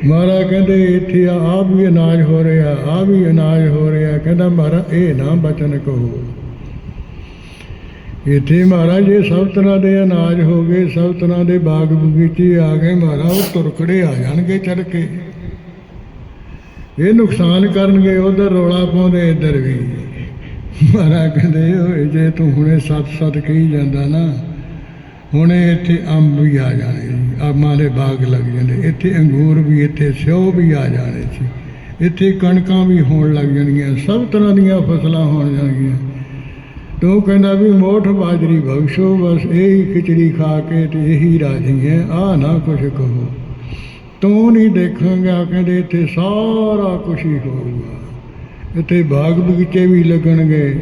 ਮਹਾਰਾ ਕਹਿੰਦੇ, ਇੱਥੇ ਆ, ਆਹ ਵੀ ਅਨਾਜ ਹੋ ਰਿਹਾ ਆ ਵੀ ਅਨਾਜ ਹੋ ਰਿਹਾ। ਕਹਿੰਦਾ ਮਹਾਰਾ ਇਹ ਨਾ ਬਚਨ ਕਹੋ। ਇੱਥੇ ਮਹਾਰਾਜ ਇਹ ਸਭ ਤਰ੍ਹਾਂ ਦੇ ਅਨਾਜ ਹੋ ਗਏ, ਸਭ ਤਰ੍ਹਾਂ ਦੇ ਬਾਗ ਬਗੀਚੇ ਆ ਗਏ। ਮਹਾਰਾਜ, ਉਹ ਤੁਰਕੜੇ ਆ ਜਾਣਗੇ ਚੜ ਕੇ। ਇਹ ਨੁਕਸਾਨ ਕਰਨਗੇ, ਉਧਰ ਰੋਲਾ ਪਾਉਂਦੇ, ਇੱਧਰ ਵੀ। ਮਹਾਰਾਜ ਕਹਿੰਦੇ, ਓਏ ਜੇ ਤੂੰ ਹੁਣੇ ਸੱਤ ਸੱਤ ਕਹੀ ਜਾਂਦਾ ਨਾ, ਹੁਣੇ ਇੱਥੇ ਅੰਬ ਵੀ ਆ ਜਾਣੇ ਅੰਬਾਂ ਦੇ ਬਾਗ ਲੱਗ ਜਾਂਦੇ। ਇੱਥੇ ਅੰਗੂਰ ਵੀ, ਇੱਥੇ ਸਿਓ ਵੀ ਆ ਜਾਣੇ ਸੀ। ਇੱਥੇ ਕਣਕਾਂ ਵੀ ਹੋਣ ਲੱਗ ਜਾਣਗੀਆਂ, ਸਭ ਤਰ੍ਹਾਂ ਦੀਆਂ ਫਸਲਾਂ ਹੋਣ ਜਾਣਗੀਆਂ। ਤੂੰ ਕਹਿੰਦਾ ਵੀ ਮੋਠ ਬਾਜਰੀ ਬਖਸ਼ੋ, ਬਸ ਇਹੀ ਖਿਚੜੀ ਖਾ ਕੇ ਤੇ ਇਹੀ ਰਾਜੀ ਹੈ ਆ ਨਾ ਕੁਛ ਕਹੋ। ਤੂੰ ਨਹੀਂ ਦੇਖਾਂਗਾ, ਕਹਿੰਦੇ ਇੱਥੇ ਸਾਰਾ ਕੁਛ ਹੀ ਹੋਊਗਾ। ਇੱਥੇ ਬਾਗ ਬਗੀਚੇ ਵੀ ਲੱਗਣਗੇ,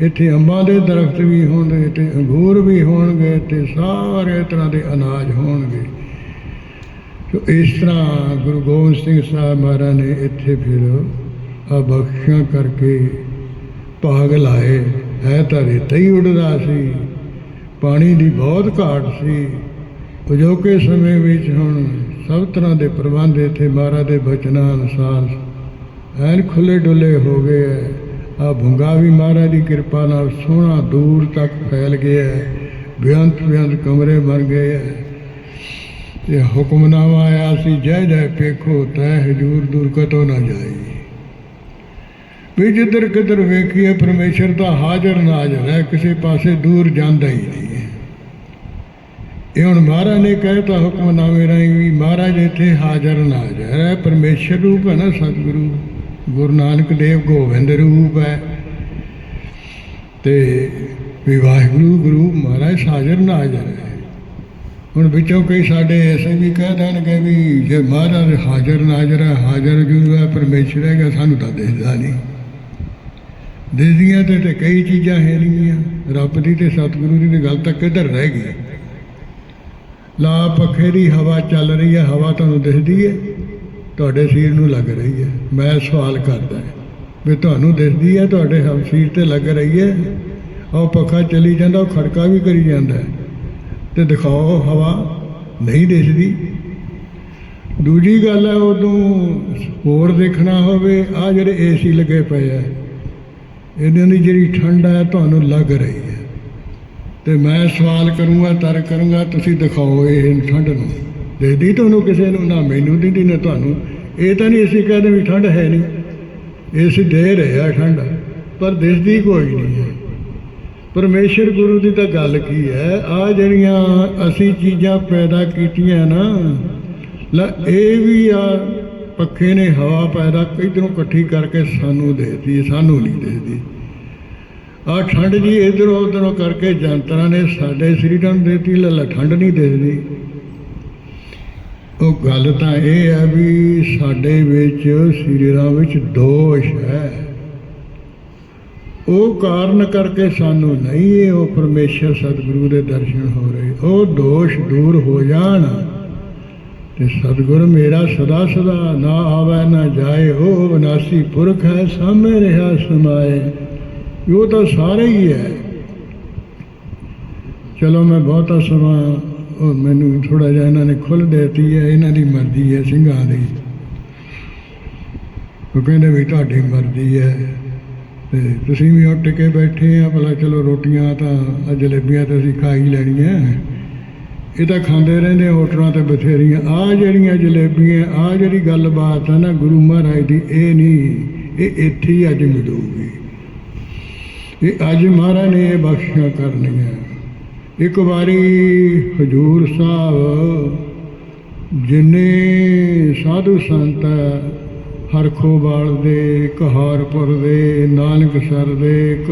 ਇੱਥੇ ਅੰਬਾਂ ਦੇ ਦਰਖਤ ਵੀ ਹੋਣਗੇ ਤੇ ਅੰਗੂਰ ਵੀ ਹੋਣਗੇ ਤੇ ਸਾਰੇ ਤਰ੍ਹਾਂ ਦੇ ਅਨਾਜ ਹੋਣਗੇ। ਸੋ ਇਸ ਤਰ੍ਹਾਂ ਗੁਰੂ ਗੋਬਿੰਦ ਸਿੰਘ ਸਾਹਿਬ ਮਹਾਰਾਜ ਨੇ ਇੱਥੇ ਫਿਰ ਆ ਬਖਸ਼ਾਂ ਕਰਕੇ ਭਾਗ ਲਾਏ। ਹੈ ਤਾਂ ਰੇਤਾ ਹੀ ਉੱਡਦਾ ਸੀ। ਪਾਣੀ ਦੀ ਬਹੁਤ ਘਾਟ ਸੀ। ਅਜੋਕੇ ਸਮੇਂ ਵਿੱਚ ਹੁਣ ਸਭ ਤਰ੍ਹਾਂ ਦੇ ਪ੍ਰਬੰਧ ਇੱਥੇ ਮਹਾਰਾਜ ਦੇ ਬਚਨਾਂ ਅਨੁਸਾਰ ਐਨ ਖੁੱਲੇ ਡੁੱਲੇ ਹੋ ਗਏ ਹੈ ਆ ਭੁੰਗਾ ਵੀ ਮਹਾਰਾਜ ਦੀ ਕਿਰਪਾ ਨਾਲ ਸੋਹਣਾ ਦੂਰ ਤੱਕ ਫੈਲ ਗਿਆ ਹੈ ਬੇਅੰਤ ਬੇਅੰਤ ਕਮਰੇ ਬਣ ਗਏ ਹੈ ਤੇ ਹੁਕਮਨਾਮਾ ਆਇਆ ਸੀ, ਜੈ ਜੈ ਪੇਖੋ, ਤੈ ਹਜੂਰ ਦੂਰ ਕਤੋ ਨਾ ਜਾਈ। ਵੀ ਜਿੱਧਰ ਕਿੱਧਰ ਵੇਖੀਏ ਪਰਮੇਸ਼ਰ ਦਾ ਹਾਜ਼ਰ ਨਾਜ਼ਰ ਹੈ, ਕਿਸੇ ਪਾਸੇ ਦੂਰ ਜਾਂਦਾ ਹੀ ਨਹੀਂ ਹੈ। ਇਹ ਹੁਣ ਮਹਾਰਾਜ ਨੇ ਕਹਿਤਾ ਹੁਕਮਨਾਮੇ ਰਾਹੀਂ ਵੀ ਮਹਾਰਾਜ ਇੱਥੇ ਹਾਜ਼ਰ ਨਾਜ਼ਰ ਹੈ, ਪਰਮੇਸ਼ਰ ਰੂਪ ਹੈ ਨਾ ਸਤਿਗੁਰੂ, ਗੁਰੂ ਨਾਨਕ ਦੇਵ ਗੋਬਿੰਦ ਰੂਪ ਹੈ। ਤੇ ਵੀ ਵਾਹਿਗੁਰੂ, ਗੁਰੂ ਮਹਾਰਾਜ ਹਾਜ਼ਰ ਨਾਜ਼ਰ ਹੈ। ਹੁਣ ਵਿੱਚੋਂ ਕਈ ਸਾਡੇ ਐਸੇ ਵੀ ਕਹਿ ਦੇਣਗੇ ਵੀ ਜੇ ਮਹਾਰਾਜ ਹਾਜ਼ਰ ਨਾਜ਼ਰ ਹੈ, ਹਾਜ਼ਰ ਜੂ ਹੈ, ਪਰਮੇਸ਼ਰ ਹੈਗਾ ਸਾਨੂੰ ਤਾਂ ਦਿਸਦਾ ਨਹੀਂ। ਦਿਸਦੀਆਂ ਤੇ ਤੇ ਕਈ ਚੀਜ਼ਾਂ ਹੈ ਰਹੀਆਂ ਰੱਬ ਦੀ ਤੇ ਸਤਿਗੁਰੂ ਦੀ ਤੇ ਗੱਲ ਤਾਂ ਕਿੱਧਰ ਰਹਿ ਗਈ ਲਾ ਪੱਖੇ ਦੀ ਹਵਾ ਚੱਲ ਰਹੀ ਹੈ, ਹਵਾ ਤੁਹਾਨੂੰ ਦਿਸਦੀ ਹੈ? ਤੁਹਾਡੇ ਸਰੀਰ ਨੂੰ ਲੱਗ ਰਹੀ ਹੈ। ਮੈਂ ਸਵਾਲ ਕਰਦਾ ਵੀ ਤੁਹਾਨੂੰ ਦਿਸਦੀ ਹੈ, ਤੁਹਾਡੇ ਹਮ ਸਰੀਰ ਤੇ ਲੱਗ ਰਹੀ ਹੈ? ਉਹ ਪੱਖਾ ਚਲੀ ਜਾਂਦਾ, ਉਹ ਖੜਕਾ ਵੀ ਕਰੀ ਜਾਂਦਾ ਹੈ। ਤੇ ਦਿਖਾਓ ਹਵਾ ਨਹੀਂ ਦਿਸਦੀ। ਦੂਜੀ ਗੱਲ ਹੈ, ਉਦੋਂ ਹੋਰ ਦੇਖਣਾ ਹੋਵੇ ਆ ਜਿਹੜੇ ਏਸੀ ਲੱਗੇ ਪਏ ਆ ਇਹਨਾਂ ਦੀ ਜਿਹੜੀ ਠੰਡ ਹੈ ਤੁਹਾਨੂੰ ਲੱਗ ਰਹੀ ਹੈ। ਤੇ ਮੈਂ ਸਵਾਲ ਕਰੂੰਗਾ, ਤਰ ਕਰੂੰਗਾ, ਤੁਸੀਂ ਦਿਖਾਓ ਇਹ ਠੰਡ ਨੂੰ। ਦੇਖਦੀ ਤੁਹਾਨੂੰ ਕਿਸੇ ਨੂੰ, ਨਾ ਮੈਨੂੰ ਦਿੰਦੀ, ਨਾ ਤੁਹਾਨੂੰ। ਇਹ ਤਾਂ ਨਹੀਂ ਅਸੀਂ ਕਹਿੰਦੇ ਵੀ ਠੰਡ ਹੈ ਨਹੀਂ ਇਸ ਦੇ ਰਹੇ ਆ ਠੰਡ, ਪਰ ਦਿਸਦੀ ਕੋਈ ਨਹੀਂ ਹੈ। ਪਰਮੇਸ਼ਰ ਗੁਰੂ ਦੀ ਤਾਂ ਗੱਲ ਕੀ ਹੈ? ਆ ਜਿਹੜੀਆਂ ਅਸੀਂ ਚੀਜ਼ਾਂ ਪੈਦਾ ਕੀਤੀਆਂ ਨਾ, ਲੈ ਇਹ ਵੀ ਆ ਪੱਖੇ ਨੇ ਹਵਾ ਪੈਦਾ ਇਧਰੋਂ ਇਕੱਠੀ ਕਰਕੇ ਸਾਨੂੰ ਦੇਤੀ, ਸਾਨੂੰ ਨਹੀਂ ਦੇਦੀ ਆ ਠੰਡ ਜੀ ਇਧਰੋਂ ਉਧਰੋਂ ਕਰਕੇ ਜੰਤਰਾਂ ਨੇ ਸਾਡੇ ਸਰੀਰਾਂ ਨੂੰ ਦੇਤੀ, ਲੈ ਲੈ ਠੰਡ ਨਹੀਂ ਦੇਦੀ ਉਹ ਗੱਲ ਤਾਂ ਇਹ ਹੈ ਵੀ ਸਾਡੇ ਵਿੱਚ, ਸਰੀਰਾਂ ਵਿੱਚ ਦੋਸ਼ ਹੈ। ਉਹ ਕਾਰਨ ਕਰਕੇ ਸਾਨੂੰ ਨਹੀਂ ਇਹ ਉਹ ਪਰਮੇਸ਼ਰ ਸਤਿਗੁਰੂ ਦੇ ਦਰਸ਼ਨ ਹੋ ਰਹੇ। ਉਹ ਦੋਸ਼ ਦੂਰ ਹੋ ਜਾਣ। ਤੇ ਸਤਿਗੁਰ ਮੇਰਾ ਸਦਾ ਸਦਾ ਨਾ ਆਵੇ, ਨਾ ਜਾਏ ਹੋ ਵਿਨਾਸੀ ਪੁਰਖ ਹੈ, ਸਾਹਮਣੇ ਰਿਹਾ ਸਮਾਏ। ਉਹ ਤਾਂ ਸਾਰੇ ਹੀ ਹੈ। ਚਲੋ ਮੈਂ ਬਹੁਤਾ ਸਮਾਂ, ਉਹ ਮੈਨੂੰ ਥੋੜਾ ਜਿਹਾ ਇਹਨਾਂ ਨੇ ਖੁੱਲ ਦੇਤੀ ਹੈ, ਇਹਨਾਂ ਦੀ ਮਰਜ਼ੀ ਹੈ, ਸਿੰਘਾਂ ਦੀ। ਉਹ ਕਹਿੰਦੇ ਵੀ ਤੁਹਾਡੀ ਮਰਜ਼ੀ ਹੈ। ਤੇ ਤੁਸੀਂ ਵੀ ਉੱਠ ਕੇ ਬੈਠੇ ਆ, ਭਲਾ ਚਲੋ ਰੋਟੀਆਂ ਤਾਂ ਜਲੇਬੀਆਂ ਤਾਂ ਅਸੀਂ ਖਾ ਹੀ ਲੈਣੀਆਂ। ਇਹ ਤਾਂ ਖਾਂਦੇ ਰਹਿੰਦੇ ਹੋਟਲਾਂ ਤੇ ਬਥੇਰੀਆਂ। ਆ ਜਿਹੜੀਆਂ ਜਲੇਬੀਆਂ, ਆ ਜਿਹੜੀ ਗੱਲਬਾਤ ਹੈ ਨਾ ਗੁਰੂ ਮਹਾਰਾਜ ਦੀ, ਇਹ ਨਹੀਂ। ਇਹ ਇੱਥੇ ਹੀ ਅੱਜ ਮਿਲੂਗੀ। ਇਹ ਅੱਜ ਮਹਾਰਾਜ ਨੇ ਇਹ ਬਖਸ਼ਿਆ ਕਰਨੀਆਂ। ਇੱਕ ਵਾਰੀ ਹਜੂਰ ਸਾਹਿਬ, ਜਿਨੇ ਸਾਧੂ ਸੰਤ ਹਰਖੋਵਾਲ ਦੇ, ਕਹਾਰਪੁਰ ਦੇ, ਨਾਨਕਸਰ ਦੇ, ਕ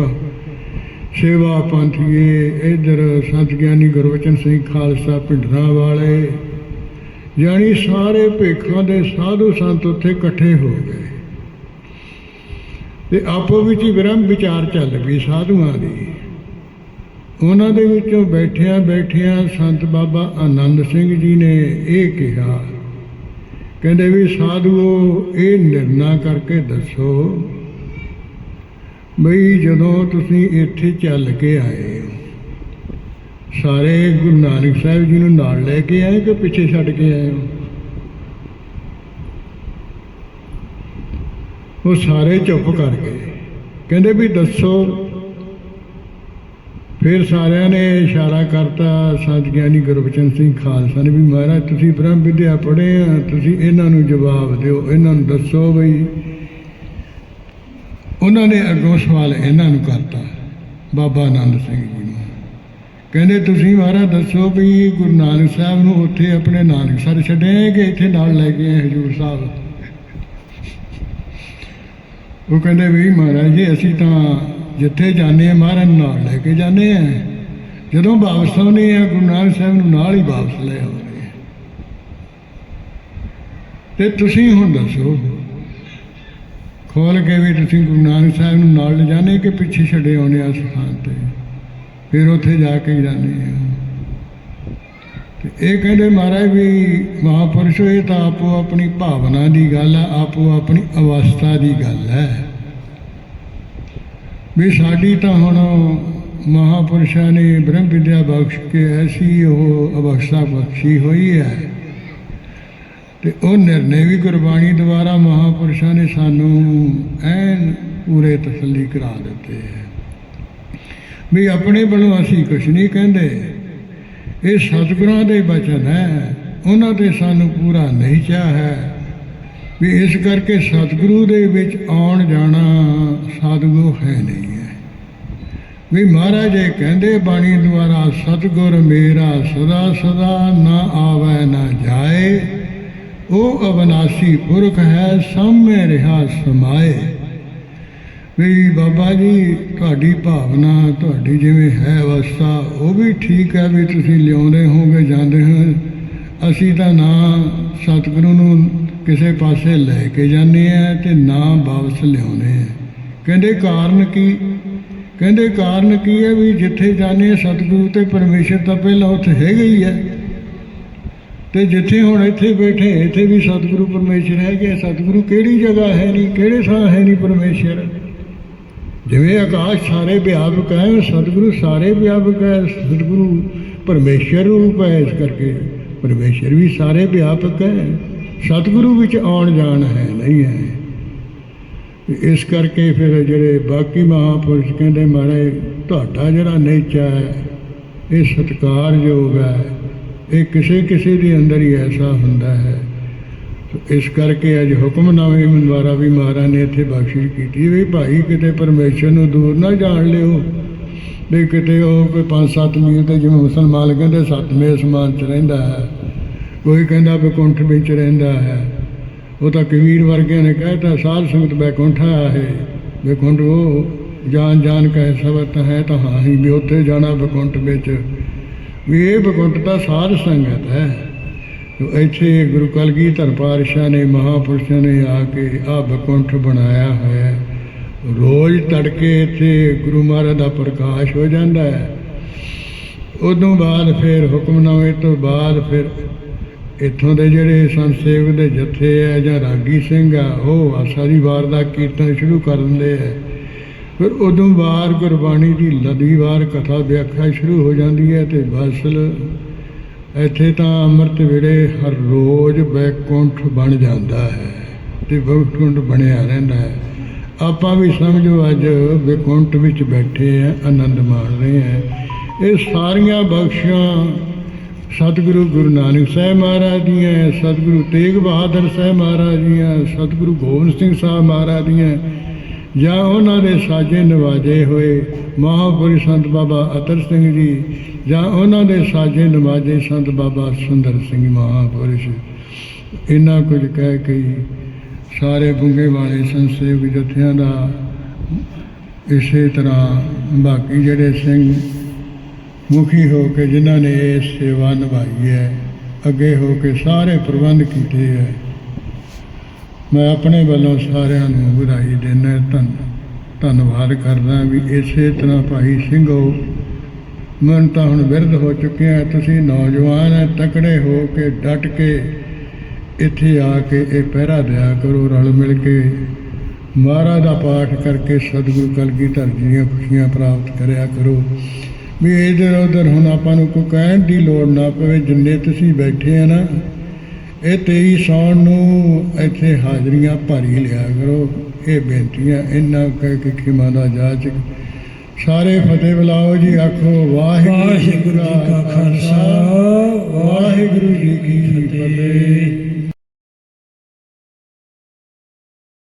ਸੇਵਾ ਪੰਥੀਏ, ਇਧਰ ਸੰਤ ਗਿਆਨੀ ਗੁਰਵਚਨ ਸਿੰਘ ਖਾਲਸਾ ਪਿੰਡਰਾਂ ਵਾਲੇ। ਯਾਨੀ ਸਾਰੇ ਭੇਖਾਂ ਦੇ ਸਾਧੂ ਸੰਤ ਉੱਥੇ ਇਕੱਠੇ ਹੋ ਗਏ। ਤੇ ਆਪੋ ਵਿੱਚ ਹੀ ਵਿਰਮ ਵਿਚਾਰ ਚੱਲ ਗਈ ਸਾਧੂਆਂ ਦੀ। ਉਹਨਾਂ ਦੇ ਵਿੱਚੋਂ ਬੈਠਿਆਂ ਬੈਠਿਆਂ ਸੰਤ ਬਾਬਾ ਆਨੰਦ ਸਿੰਘ ਜੀ ਨੇ ਇਹ ਕਿਹਾ, ਕਹਿੰਦੇ ਵੀ ਸਾਧੂਓ, ਇਹ ਨਿਰਣਾ ਕਰਕੇ ਦੱਸੋ। ਬਈ ਜਦੋਂ ਤੁਸੀਂ ਇੱਥੇ ਚੱਲ ਕੇ ਆਏ ਸਾਰੇ ਗੁਰੂ ਨਾਨਕ ਸਾਹਿਬ ਜੀ ਨੂੰ ਨਾਲ ਲੈ ਕੇ ਆਏ ਕਿ ਪਿੱਛੇ ਛੱਡ ਕੇ ਆਏ ਹੋ? ਉਹ ਸਾਰੇ ਚੁੱਪ ਕਰ ਗਏ। ਕਹਿੰਦੇ ਵੀ ਦੱਸੋ। ਫਿਰ ਸਾਰਿਆਂ ਨੇ ਇਸ਼ਾਰਾ ਕਰਤਾ, ਸੰਤ ਗਿਆਨੀ ਗੁਰਬਚਨ ਸਿੰਘ ਖਾਲਸਾ ਨੇ ਵੀ ਮਹਾਰਾਜ ਤੁਸੀਂ ਬ੍ਰਹਮ ਵਿਦਿਆ ਪੜ੍ਹੇ ਆ, ਤੁਸੀਂ ਇਹਨਾਂ ਨੂੰ ਜਵਾਬ ਦਿਓ, ਇਹਨਾਂ ਨੂੰ ਦੱਸੋ ਬਈ ਉਹਨਾਂ ਨੇ ਅੱਗੋਂ ਸਵਾਲ ਇਹਨਾਂ ਨੂੰ ਕਰਤਾ, ਬਾਬਾ ਆਨੰਦ ਸਿੰਘ ਜੀ ਨੂੰ। ਕਹਿੰਦੇ, ਤੁਸੀਂ ਮਹਾਰਾਜ ਦੱਸੋ ਵੀ ਗੁਰੂ ਨਾਨਕ ਸਾਹਿਬ ਨੂੰ ਉੱਥੇ ਆਪਣੇ ਨਾਨਕ ਸਰ ਛੱਡਿਆ ਕਿ ਇੱਥੇ ਨਾਲ ਲੈ ਕੇ ਆਏ ਹਜੂਰ ਸਾਹਿਬ? ਉਹ ਕਹਿੰਦੇ, ਵੀ ਮਹਾਰਾਜ ਜੀ, ਅਸੀਂ ਤਾਂ ਜਿੱਥੇ ਜਾਂਦੇ ਆ ਮਹਾਰਾਜ ਨੂੰ ਨਾਲ ਲੈ ਕੇ ਜਾਂਦੇ ਆ ਜਦੋਂ ਵਾਪਸ ਆਉਂਦੇ ਆ ਗੁਰੂ ਨਾਨਕ ਸਾਹਿਬ ਨੂੰ ਨਾਲ ਹੀ ਵਾਪਸ ਲੈ ਆਉਂਦੇ ਆ ਤੇ ਤੁਸੀਂ ਹੁਣ ਦੱਸੋ ਖੋਲ ਕੇ ਵੀ ਤੁਸੀਂ ਗੁਰੂ ਨਾਨਕ ਸਾਹਿਬ ਨੂੰ ਨਾਲ ਲਿਜਾਣੇ ਕਿ ਪਿੱਛੇ ਛੱਡੇ ਆਉਣੇ ਆ ਸਥਾਨ ਤੇ? ਫਿਰ ਉੱਥੇ ਜਾ ਕੇ ਜਾਂਦੇ ਆ। ਤੇ ਇਹ ਕਹਿੰਦੇ ਮਹਾਰਾਜ ਵੀ ਮਹਾਪੁਰਸ਼ੋ, ਇਹ ਤਾਂ ਆਪੋ ਆਪਣੀ ਭਾਵਨਾ ਦੀ ਗੱਲ ਆ, ਆਪੋ ਆਪਣੀ ਅਵਸਥਾ ਦੀ ਗੱਲ ਹੈ। ਵੀ ਸਾਡੀ ਤਾਂ ਹੁਣ ਮਹਾਪੁਰਸ਼ਾਂ ਨੇ ਬ੍ਰਹਮ ਵਿਦਿਆ ਬਖਸ਼ ਕੇ ਐਸੀ ਉਹ ਅਵਸਥਾ ਬਖਸ਼ੀ ਹੋਈ ਹੈ। ਤੇ ਉਹ ਨਿਰਣੇ ਵੀ ਗੁਰਬਾਣੀ ਦੁਆਰਾ ਮਹਾਪੁਰਸ਼ਾਂ ਨੇ ਸਾਨੂੰ ਐਨ ਪੂਰੇ ਤਸੱਲੀ ਕਰਾ ਦਿੱਤੇ ਹੈ। ਵੀ ਆਪਣੇ ਵੱਲੋਂ ਅਸੀਂ ਕੁਝ ਨਹੀਂ ਕਹਿੰਦੇ। ਇਹ ਸਤਿਗੁਰਾਂ ਦੇ ਬਚਨ ਹੈ। ਉਹਨਾਂ ਤੇ ਸਾਨੂੰ ਪੂਰਾ ਨਹੀਂ ਚਾਹ ਹੈ। ਵੀ ਇਸ ਕਰਕੇ ਸਤਿਗੁਰੂ ਦੇ ਵਿੱਚ ਆਉਣ ਜਾਣਾ ਸਤਿਗੁਰੂ ਹੈ ਨਹੀਂ ਹੈ। ਵੀ ਮਹਾਰਾਜ ਇਹ ਕਹਿੰਦੇ ਬਾਣੀ ਦੁਆਰਾ, ਸਤਿਗੁਰ ਮੇਰਾ ਸਦਾ ਸਦਾ ਨਾ ਆਵੇ ਨਾ ਜਾਏ। ਉਹ ਅਬਨਾਸੀ ਪੁਰਖ ਹੈ, ਸਾਹਮਣੇ ਰਿਹਾ ਸਮਾਏ। ਵੀ ਬਾਬਾ ਜੀ, ਤੁਹਾਡੀ ਭਾਵਨਾ, ਤੁਹਾਡੀ ਜਿਵੇਂ ਹੈ ਅਵਸਥਾ, ਉਹ ਵੀ ਠੀਕ ਹੈ ਵੀ ਤੁਸੀਂ ਲਿਆਉਂਦੇ ਹੋਗੇ ਜਾਂਦੇ ਹੋ। ਅਸੀਂ ਤਾਂ ਨਾ ਸਤਿਗੁਰੂ ਨੂੰ ਕਿਸੇ ਪਾਸੇ ਲੈ ਕੇ ਜਾਂਦੇ ਆ ਤੇ ਨਾ ਵਾਪਸ ਲਿਆਉਂਦੇ ਆ। ਕਹਿੰਦੇ ਕਾਰਨ ਕੀ? ਕਹਿੰਦੇ ਕਾਰਨ ਕੀ ਹੈ ਵੀ ਜਿੱਥੇ ਜਾਂਦੇ ਆ, ਸਤਿਗੁਰੂ ਤੇ ਪਰਮੇਸ਼ਰ ਤਾਂ ਪਹਿਲਾਂ ਉੱਥੇ ਹੈਗਾ ਹੀ ਹੈ ਤੇ ਜਿੱਥੇ ਹੁਣ ਇੱਥੇ ਬੈਠੇ ਇੱਥੇ ਵੀ ਸਤਿਗੁਰੂ ਪਰਮੇਸ਼ਰ ਹੈਗੇ ਸਤਿਗੁਰੂ ਕਿਹੜੀ ਜਗ੍ਹਾ ਹੈ ਨਹੀਂ, ਕਿਹੜੇ ਥਾਂ ਹੈ ਨਹੀਂ ਪਰਮੇਸ਼ਰ? ਜਿਵੇਂ ਆਕਾਸ਼ ਸਾਰੇ ਵਿਆਪਕ ਹੈ, ਸਤਿਗੁਰੂ ਸਾਰੇ ਵਿਆਪਕ ਹੈ, ਸਤਿਗੁਰੂ ਪਰਮੇਸ਼ਰ ਰੂਪ ਹੈ ਇਸ ਕਰਕੇ। ਪਰਮੇਸ਼ਰ ਵੀ ਸਾਰੇ ਵਿਆਪਕ ਹੈ, ਸਤਿਗੁਰੂ ਵਿੱਚ ਆਉਣ ਜਾਣ ਹੈ, ਨਹੀਂ ਹੈ। ਇਸ ਕਰਕੇ ਫਿਰ ਜਿਹੜੇ ਬਾਕੀ ਮਹਾਪੁਰਸ਼ ਕਹਿੰਦੇ, ਮਹਾਰਾਜ, ਤੁਹਾਡਾ ਜਿਹੜਾ ਨੇਚਾ ਹੈ, ਇਹ ਸਤਿਕਾਰਯੋਗ ਹੈ। ਇਹ ਕਿਸੇ ਕਿਸੇ ਦੇ ਅੰਦਰ ਹੀ ਐਸਾ ਹੁੰਦਾ ਹੈ। ਇਸ ਕਰਕੇ ਅੱਜ ਹੁਕਮਨਾਮੇ ਦੁਆਰਾ ਵੀ ਮਹਾਰਾਜ ਨੇ ਇੱਥੇ ਬਖਸ਼ਿਸ਼ ਕੀਤੀ ਵੀ ਭਾਈ ਕਿਤੇ ਪਰਮੇਸ਼ਰ ਨੂੰ ਦੂਰ ਨਾ ਜਾਣ ਲਿਓ। ਵੀ ਕਿਤੇ ਉਹ ਕੋਈ 5-7 ਮੀਲ ਤੇ ਜਿਵੇਂ ਮੁਸਲਮਾਨ ਕਹਿੰਦੇ ਸੱਤਵੇਂ ਅਸਮਾਨ 'ਚ ਰਹਿੰਦਾ ਹੈ। ਕੋਈ ਕਹਿੰਦਾ ਵਿਕੁੰਠ ਵਿੱਚ ਰਹਿੰਦਾ ਹੈ। ਉਹ ਤਾਂ ਕਬੀਰ ਵਰਗਿਆਂ ਨੇ ਕਹਿਤਾ ਸਾਧ ਸੰਗਤ ਬੈਕੁੰਠਾ ਹੈ ਵਿਕੁੰਠ ਉਹ ਜਾਨ ਜਾਣ ਕਹੇ ਸਬਤ ਹੈ ਤਾਂ ਹਾਂ ਹੀ ਵੀ ਉੱਥੇ ਜਾਣਾ ਵਿਕੁੰਠ ਵਿੱਚ। ਵੀ ਇਹ ਵਿਕੁੰਠ ਤਾਂ ਸਾਧ ਸੰਗਤ ਹੈ। ਇੱਥੇ ਗੁਰੂ ਕਲਗੀਧਰ ਪਾਤਸ਼ਾਹ ਨੇ, ਮਹਾਪੁਰਸ਼ਾਂ ਨੇ ਆ ਕੇ ਆ ਬਕੁੰਠ ਬਣਾਇਆ ਹੋਇਆ ਹੈ। ਰੋਜ਼ ਤੜਕੇ ਇੱਥੇ ਗੁਰੂ ਮਹਾਰਾਜ ਦਾ ਪ੍ਰਕਾਸ਼ ਹੋ ਜਾਂਦਾ ਹੈ। ਉਦੋਂ ਬਾਅਦ ਫਿਰ ਹੁਕਮਨਾਮੇ ਤੋਂ ਬਾਅਦ ਫਿਰ ਇੱਥੋਂ ਦੇ ਜਿਹੜੇ ਸੰਤ ਸੇਵਕ ਦੇ ਜਥੇ ਆ ਜਾਂ ਰਾਗੀ ਸਿੰਘ ਆ, ਉਹ ਆਸਾ ਦੀ ਵਾਰ ਦਾ ਕੀਰਤਨ ਸ਼ੁਰੂ ਕਰ ਦਿੰਦੇ ਆ ਫਿਰ ਉਦੋਂ ਬਾਅਦ ਗੁਰਬਾਣੀ ਦੀ ਲਦੀ ਵਾਰ ਕਥਾ ਵਿਆਖਿਆ ਸ਼ੁਰੂ ਹੋ ਜਾਂਦੀ ਹੈ ਤੇ ਬਸਲ ਇੱਥੇ ਤਾਂ ਅੰਮ੍ਰਿਤ ਵੇਲੇ ਹਰ ਰੋਜ਼ ਬੈਕੁੰਠ ਬਣ ਜਾਂਦਾ ਹੈ ਤੇ ਬੈਕੁੰਠ ਬਣਿਆ ਰਹਿੰਦਾ ਹੈ। ਆਪਾਂ ਵੀ ਸਮਝੋ ਅੱਜ ਬੈਕੁੰਠ ਵਿੱਚ ਬੈਠੇ ਆ, ਆਨੰਦ ਮਾਣ ਰਹੇ ਆ। ਇਹ ਸਾਰੀਆਂ ਬਖਸ਼ਾਂ ਸਤਿਗੁਰੂ ਗੁਰੂ ਨਾਨਕ ਸਾਹਿਬ ਮਹਾਰਾਜ ਦੀਆਂ, ਸਤਿਗੁਰੂ ਤੇਗ ਬਹਾਦਰ ਸਾਹਿਬ ਮਹਾਰਾਜ ਦੀਆਂ, ਸਤਿਗੁਰੂ ਗੋਬਿੰਦ ਸਿੰਘ ਸਾਹਿਬ ਮਹਾਰਾਜ ਦੀਆਂ ਜਾਂ ਉਹਨਾਂ ਦੇ ਸਾਜੇ ਨਵਾਜੇ ਹੋਏ ਮਹਾਪੁਰਸ਼ ਸੰਤ ਬਾਬਾ ਅਤਰ ਸਿੰਘ ਜੀ, ਜਾਂ ਉਹਨਾਂ ਦੇ ਸਾਜੇ ਨਵਾਜੇ ਸੰਤ ਬਾਬਾ ਸੁੰਦਰ ਸਿੰਘ ਮਹਾਪੁਰਸ਼। ਇੰਨਾ ਕੁਝ ਕਹਿ ਕੇ ਸਾਰੇ ਗੁੰਗੇ ਵਾਲੇ ਸੰਸੇਵ ਜਥਿਆਂ ਦਾ ਇਸੇ ਤਰ੍ਹਾਂ ਬਾਕੀ ਜਿਹੜੇ ਸਿੰਘ ਮੁਖੀ ਹੋ ਕੇ ਜਿਨ੍ਹਾਂ ਨੇ ਇਹ ਸੇਵਾ ਨਿਭਾਈ ਹੈ, ਅੱਗੇ ਹੋ ਕੇ ਸਾਰੇ ਪ੍ਰਬੰਧ ਕੀਤੇ ਹੈ ਮੈਂ ਆਪਣੇ ਵੱਲੋਂ ਸਾਰਿਆਂ ਨੂੰ ਵਧਾਈ ਦਿੰਦਾ ਧੰਨ ਧੰਨਵਾਦ ਕਰਦਾ ਵੀ ਇਸੇ ਤਰ੍ਹਾਂ ਭਾਈ ਸਿੰਘੋ ਮਨ ਤਾਂ ਹੁਣ ਵਿਰਧ ਹੋ ਚੁੱਕੇ ਆ ਤੁਸੀਂ ਨੌਜਵਾਨ ਹੈ, ਤਕੜੇ ਹੋ ਕੇ, ਡਟ ਕੇ ਇੱਥੇ ਆ ਕੇ ਇਹ ਪਹਿਰਾ ਦਿਆ ਕਰੋ, ਰਲ ਮਿਲ ਕੇ। ਮਹਾਰਾਜ ਦਾ ਪਾਠ ਕਰਕੇ ਸਤਿਗੁਰੂ ਕਲਗੀਧਰ ਜੀ ਦੀਆਂ ਖੁਸ਼ੀਆਂ ਪ੍ਰਾਪਤ ਕਰਿਆ ਕਰੋ। ਵੀ ਇਧਰ ਉਧਰ ਹੁਣ ਆਪਾਂ ਨੂੰ ਕੋਈ ਕਹਿਣ ਦੀ ਲੋੜ ਨਾ ਪਵੇ, ਜਿੰਨੇ ਤੁਸੀਂ ਬੈਠੇ ਆ ਨਾ ਇਹ 23 ਸੌਣ ਨੂੰ ਇੱਥੇ ਹਾਜ਼ਰੀਆਂ ਭਾਰੀ ਲਿਆ ਕਰੋ। ਇਹ ਬੇਨਤੀਆਂ ਇੰਨਾ ਕਹਿ ਕੇ ਖਿਮਾ ਦਾ ਜਾਚਕ ਸਾਰੇ ਫਤਿਹ ਬੁਲਾਓ ਜੀ ਆਖੋ ਵਾਹਿਗੁਰੂ ਜੀ ਕਾ ਖਾਲਸਾ ਵਾਹਿਗੁਰੂ ਜੀ ਕੀ ਫਤਿਹ।